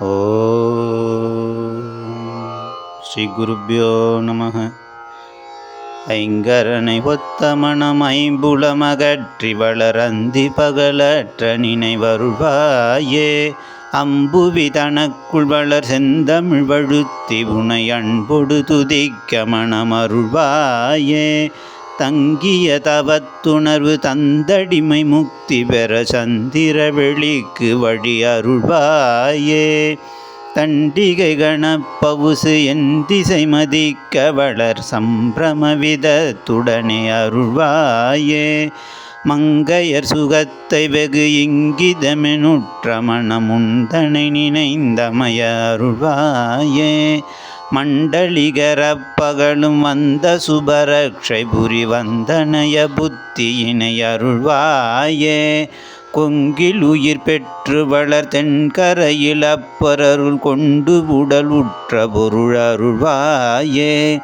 ஓ ஸ்ரீ குருப்பியோ நம ஐங்கரனை ஒத்த மனம் ஐம்புலமகற்றி வளரந்தி பகலற்ற நினைவருள்வாயே. அம்புவி தனக்குள் வளர் செந்தமிழ் வழுத்தி உனை அன்பொடு துதிக்க மனமருள்வாயே. தங்கிய தவத்துணர்வு தந்தடிமை முக்தி பெற சந்திர வெளிக்கு வழி அருள்வாயே. தண்டிகை கணப்பவுசு என் திசை மதிக்க வளர் சம்பிரம விதத்துடனே அருள்வாயே. மங்கையர் சுகத்தை வெகு இங்கிதமெனுற்ற மனமுந்தனை நினைந்தமய அருள்வாயே. மண்டலிகரப்பகலும் வந்த சுபரக்ஷை புரி வந்தனய புத்தியினை அருள்வாயே. கொங்கில் உயிர் பெற்று வளர் தென்கரையில் அப்பரருள் கொண்டு உடல் உற்ற பொருள் அருள்வாயே.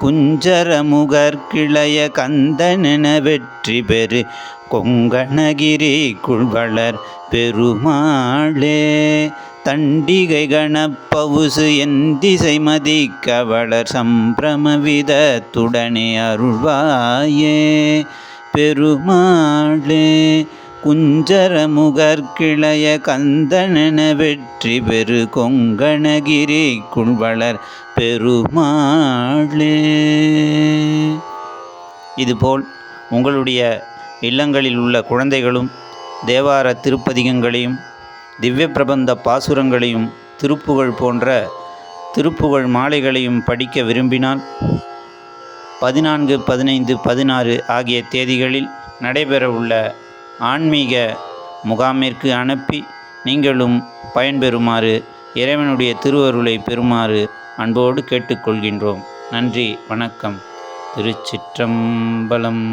குஞ்சரமுகர்கிளைய கந்தனென வெற்றி பெறு. கொங்கணகிரி வளர் பெருமாளே தண்டிகை கணப்பவுசு என் திசை மதிக்க வளர் சம்பிரமவிதத்துடனே அருள்வாயே பெருமாளே. குஞ்சர முகர்கிளைய கந்தனென வெற்றி பெரு கொங்கணகிரிக்குள் வளர் பெருமாளே. இதுபோல் உங்களுடைய இல்லங்களில் உள்ள குழந்தைகளும் தேவார திருப்பதிகங்களையும் திவ்ய பிரபந்த பாசுரங்களையும் திருப்புகழ் போன்ற திருப்புகழ் மாலைகளையும் படிக்க விரும்பினால் பதினான்கு பதினைந்து பதினாறு ஆகிய தேதிகளில் நடைபெறவுள்ள ஆன்மீக முகாமிற்கு அனுப்பி நீங்களும் பயன்பெறுமாறு இறைவனுடைய திருவருளை பெறுமாறு அன்போடு கேட்டுக்கொள்கின்றோம். நன்றி வணக்கம். திருச்சிற்றம்பலம்.